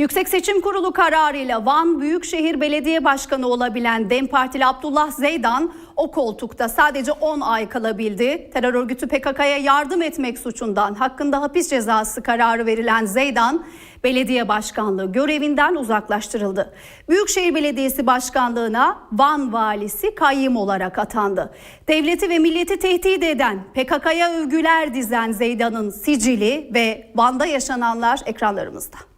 Yüksek Seçim Kurulu kararıyla Van Büyükşehir Belediye Başkanı olabilen DEM Partili Abdullah Zeydan o koltukta sadece 10 ay kalabildi. Terör örgütü PKK'ya yardım etmek suçundan hakkında hapis cezası kararı verilen Zeydan belediye başkanlığı görevinden uzaklaştırıldı. Büyükşehir Belediyesi Başkanlığına Van valisi kayyım olarak atandı. Devleti ve milleti tehdit eden PKK'ya övgüler dizen Zeydan'ın sicili ve Van'da yaşananlar ekranlarımızda.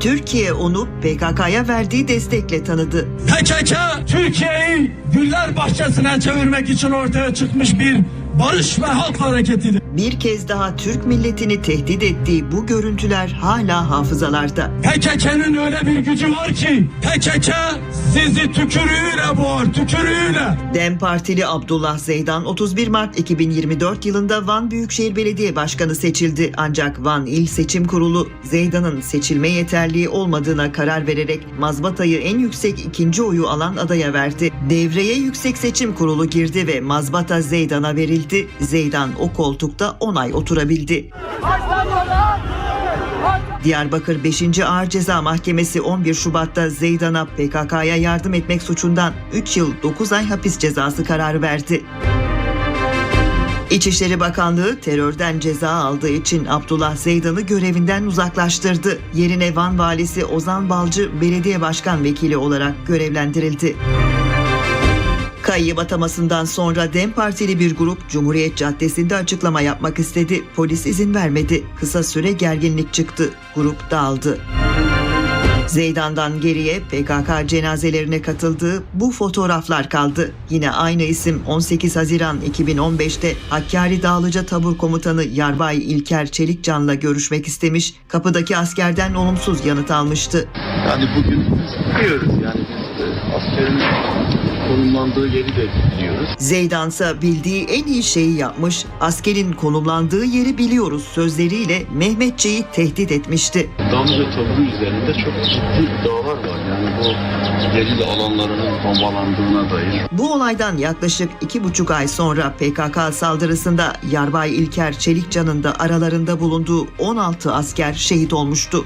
Türkiye onu PKK'ya verdiği destekle tanıdı. PKK Türkiye'yi güller bahçesine çevirmek için ortaya çıkmış bir barış ve halk hareketidir. Bir kez daha Türk milletini tehdit ettiği bu görüntüler hala hafızalarda. PKK'nın öyle bir gücü var ki PKK sizi tükürüğüyle boğar, tükürüğüyle. DEM Partili Abdullah Zeydan 31 Mart 2024 yılında Van Büyükşehir Belediye Başkanı seçildi. Ancak Van İl Seçim Kurulu Zeydan'ın seçilme yeterliği olmadığına karar vererek mazbatayı en yüksek ikinci oyu alan adaya verdi. Devreye Yüksek Seçim Kurulu girdi ve mazbata Zeydan'a verildi. Zeydan o koltukta 10 ay oturabildi. Diyarbakır 5. Ağır Ceza Mahkemesi 11 Şubat'ta Zeydan'a PKK'ya yardım etmek suçundan 3 yıl 9 ay hapis cezası kararı verdi. İçişleri Bakanlığı terörden ceza aldığı için Abdullah Zeydan'ı görevinden uzaklaştırdı. Yerine Van Valisi Ozan Balcı belediye başkan vekili olarak görevlendirildi. Kayyım atamasından sonra DEM Partili bir grup Cumhuriyet Caddesi'nde açıklama yapmak istedi. Polis izin vermedi. Kısa süre gerginlik çıktı. Grup dağıldı. Zeydan'dan geriye PKK cenazelerine katıldığı bu fotoğraflar kaldı. Yine aynı isim 18 Haziran 2015'te Hakkari Dağlıca Tabur Komutanı Yarbay İlker Çelikcan'la görüşmek istemiş, kapıdaki askerden olumsuz yanıt almıştı. Yani bugün biz biliyoruz yani konumlandığı yeri de biliyoruz. Zeydansa bildiği en iyi şeyi yapmış, askerin konumlandığı yeri biliyoruz sözleriyle Mehmetçe'yi tehdit etmişti. Damlıca taburu üzerinde çok ciddi iddialar var. Yani bu gerilla alanlarının bombalandığına dair. Bu olaydan yaklaşık iki buçuk ay sonra PKK saldırısında Yarbay İlker Çelikcan'ın da aralarında bulunduğu 16 asker şehit olmuştu.